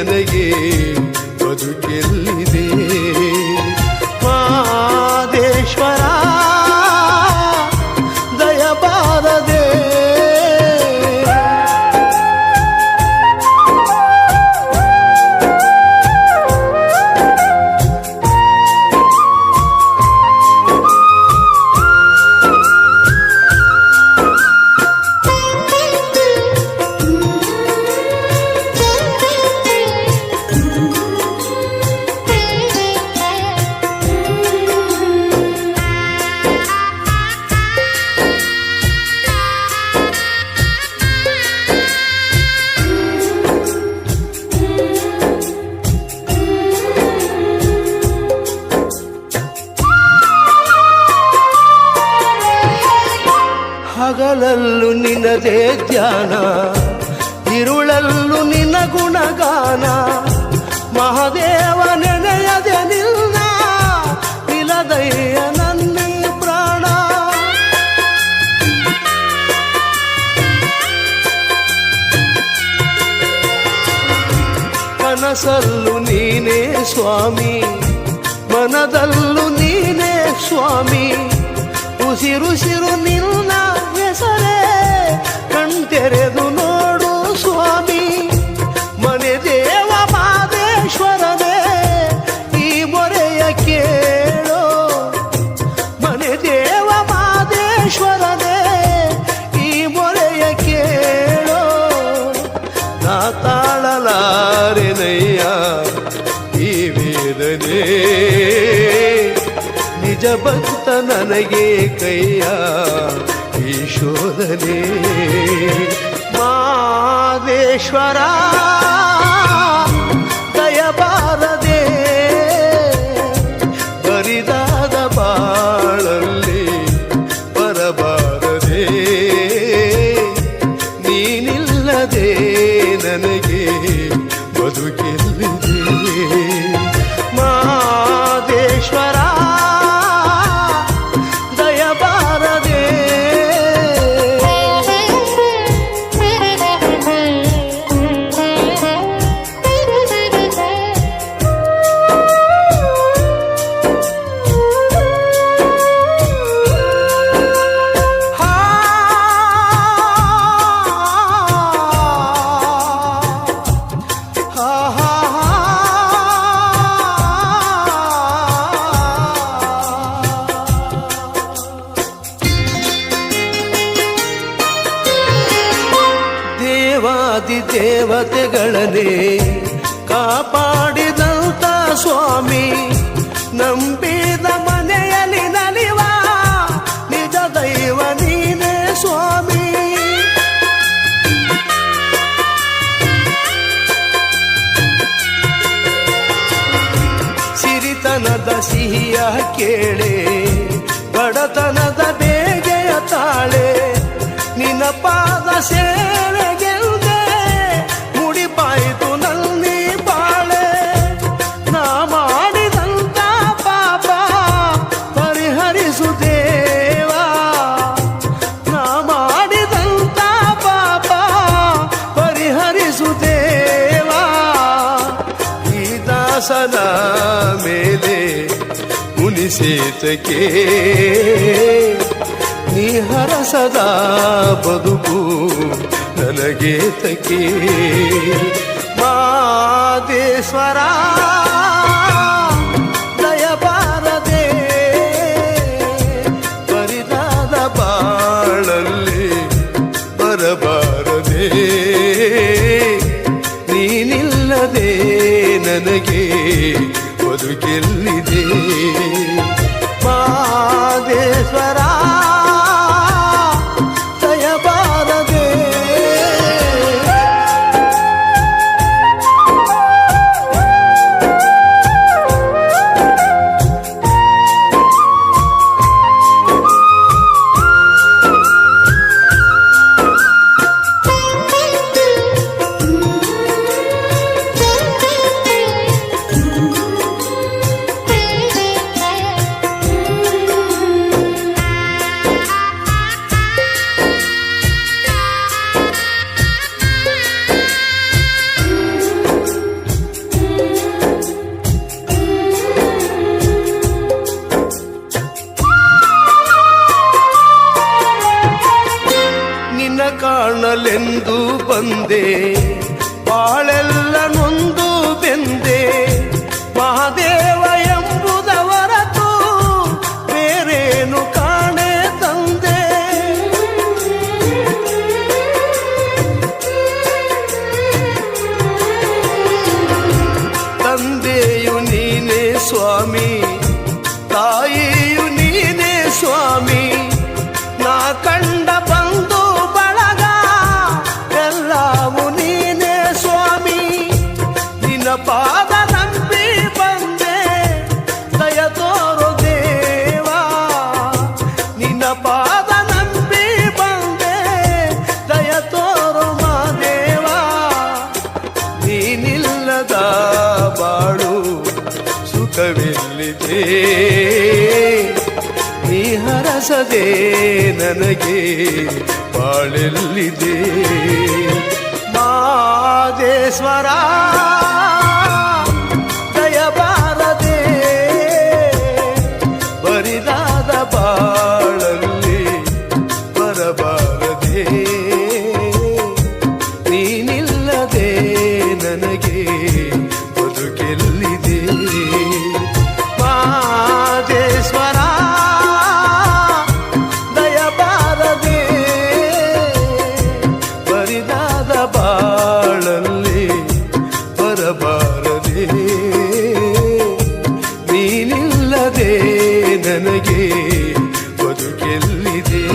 ನನಗೆ ಬದುಕೆಲ್ಲಿದೆ ಹಗಲಲ್ಲೂ ನಿನ್ನದೇ ಧ್ಯಾನ, ಇರುಳಲ್ಲೂ ನಿನ್ನ ಗುಣಗಾನ. ಮಹಾದೇವ ನೆನೆಯದೆ ನಿಲ್ಲ ನಿಲದಯ್ಯ ನನ್ನೇ ಪ್ರಾಣ. ಕನಸಲ್ಲೂ ನೀನೇ ಸ್ವಾಮಿ, ಮನದಲ್ಲೂ ನೀನೇ ಸ್ವಾಮಿ. ಉಸಿರುಸಿರು ನಿನ್ನ ಹೆಸರೇ ಕಣ್ತೆರೆದು ನೋಡು ಸ್ವಾಮಿ. ಮನೆ ದೇವ ಮಾದೇಶ್ವರನೇ, ಈ ಮೊರೆಯ ಕೇಳೋ. ಮನೆ ದೇವ ಮಾದೇಶ್ವರನೇ, ಈ ಮೊರೆಯ ಕೇಳೋ. ನಾ ತಾಳಲಾರೆನಯ್ಯ, ಈ ವೇದನೆ. ನಿಜ ಭಕ್ತ ನನಗೆ ಕೈಯ महाश्वर ಕಾಪಾಡಿದಂತ ಸ್ವಾಮಿ, ನಂಬಿದ ಮನೆಯಲ್ಲಿ ನಲಿವ ನಿಜ ದೈವ ನೀನೇ ಸ್ವಾಮಿ. ಸಿರಿತನದ ಸಿಹಿಯ ಕೇಳೆ, ಬಡತನದ ಬೇಗೆಯ ತಾಳೆ, ನಿನ್ನ ಪಾದ ಸೇವೆಗೆಲ್ದೆ ಮುಡಿಪಾಯಿತು ನಲ್ಲಿ ಬಾಳೆ ನಾ ಮಾಡಿದಂತ ಪಾಪ ಪರಿಹರಿಸು ದೇವಾ ನಾ ಮಾಡಿದಂತ ಪಾಪ ಪರಿಹರಿಸು ದೇವಾ ಈ ದಾಸನ ಮೇಲೆ ಮುನಿಸೇತಕ್ಕೆ ನೀ ಹರಸದ ಬದುಕು ನನಗೆ ತಕೆ ಮಾದೇಶ್ವರ ಬಂದೆ ಬಾಳೆಲ್ಲ ನೊಂದು ಬೆಂದೆ ಮಹಾದೇವ ಪಾದ ನಂಬಿ ಬಂದೆ. ದಯ ತೋರು ದೇವಾ, ನಿನ್ನ ಪಾದ ನಂಬಿ ಬಂದೆ. ದಯ ತೋರು ಮಾದೇವಾ ನೀನಿಲ್ಲದ ಬಾಳು ಸುಖವಿಲ್ಲಿದೆ? ನೀ ಹರಸದೆ ನನಗೆ ಬಾಳೆಲ್ಲಿದೆ ಮಾದೇಶ್ವರ تكلدي